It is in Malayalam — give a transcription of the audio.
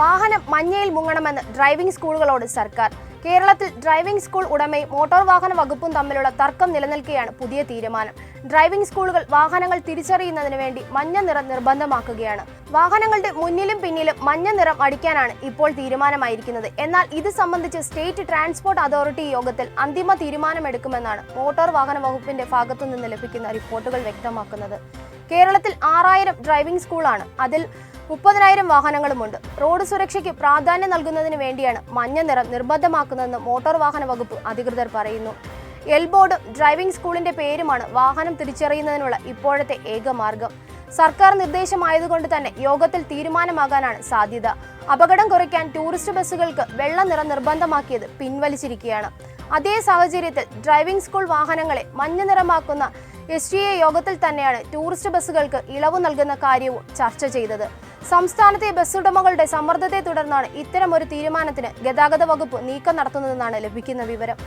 വാഹനം മഞ്ഞയിൽ മുങ്ങണമെന്ന് ഡ്രൈവിംഗ് സ്കൂളുകളോട് സർക്കാർ. കേരളത്തിൽ ഡ്രൈവിംഗ് സ്കൂൾ ഉടമയും മോട്ടോർ വാഹന വകുപ്പും തമ്മിലുള്ള തർക്കം നിലനിൽക്കുകയാണ് പുതിയ തീരുമാനം. ഡ്രൈവിംഗ് സ്കൂളുകൾ വാഹനങ്ങൾ തിരിച്ചറിയുന്നതിന് വേണ്ടി മഞ്ഞ നിറം നിർബന്ധമാക്കുകയാണ്. വാഹനങ്ങളുടെ മുന്നിലും പിന്നിലും മഞ്ഞ നിറം അടിക്കാനാണ് ഇപ്പോൾ തീരുമാനമായിരിക്കുന്നത്. എന്നാൽ ഇത് സംബന്ധിച്ച് സ്റ്റേറ്റ് ട്രാൻസ്പോർട്ട് അതോറിറ്റി യോഗത്തിൽ അന്തിമ തീരുമാനമെടുക്കുമെന്നാണ് മോട്ടോർ വാഹന വകുപ്പിന്റെ ഭാഗത്തു നിന്ന് ലഭിക്കുന്ന റിപ്പോർട്ടുകൾ വ്യക്തമാക്കുന്നത്. കേരളത്തിൽ ആറായിരം ഡ്രൈവിംഗ് സ്കൂളാണ് അതിൽ മുപ്പതിനായിരം വാഹനങ്ങളുമുണ്ട്. റോഡ് സുരക്ഷയ്ക്ക് പ്രാധാന്യം നൽകുന്നതിന് വേണ്ടിയാണ് മഞ്ഞ നിറം നിർബന്ധമാക്കുന്നതെന്ന് മോട്ടോർ വാഹന വകുപ്പ് അധികൃതർ പറയുന്നു. എൽ ബോർഡും ഡ്രൈവിംഗ് സ്കൂളിന്റെ പേരുമാണ് വാഹനം തിരിച്ചറിയുന്നതിനുള്ള ഇപ്പോഴത്തെ ഏക മാർഗം. സർക്കാർ നിർദ്ദേശമായതുകൊണ്ട് തന്നെ യോഗത്തിൽ തീരുമാനമാകാനാണ് സാധ്യത. അപകടം കുറയ്ക്കാൻ ടൂറിസ്റ്റ് ബസ്സുകൾക്ക് വെള്ള നിറം നിർബന്ധമാക്കിയത് പിൻവലിച്ചിരിക്കുകയാണ്. അതേ സാഹചര്യത്തിൽ ഡ്രൈവിംഗ് സ്കൂൾ വാഹനങ്ങളെ മഞ്ഞ നിറമാക്കുന്ന എസ് ടി എ യോഗത്തിൽ തന്നെയാണ് ടൂറിസ്റ്റ് ബസ്സുകൾക്ക് ഇളവ് നൽകുന്ന കാര്യവും ചർച്ച ചെയ്തത്. സംസ്ഥാനത്തെ ബസ്സുടമകളുടെ സമ്മർദ്ദത്തെ തുടർന്നാണ് ഇത്തരമൊരു തീരുമാനത്തിന് ഗതാഗത വകുപ്പ് നീക്കം നടത്തുന്നതെന്നാണ് ലഭിക്കുന്ന വിവരം.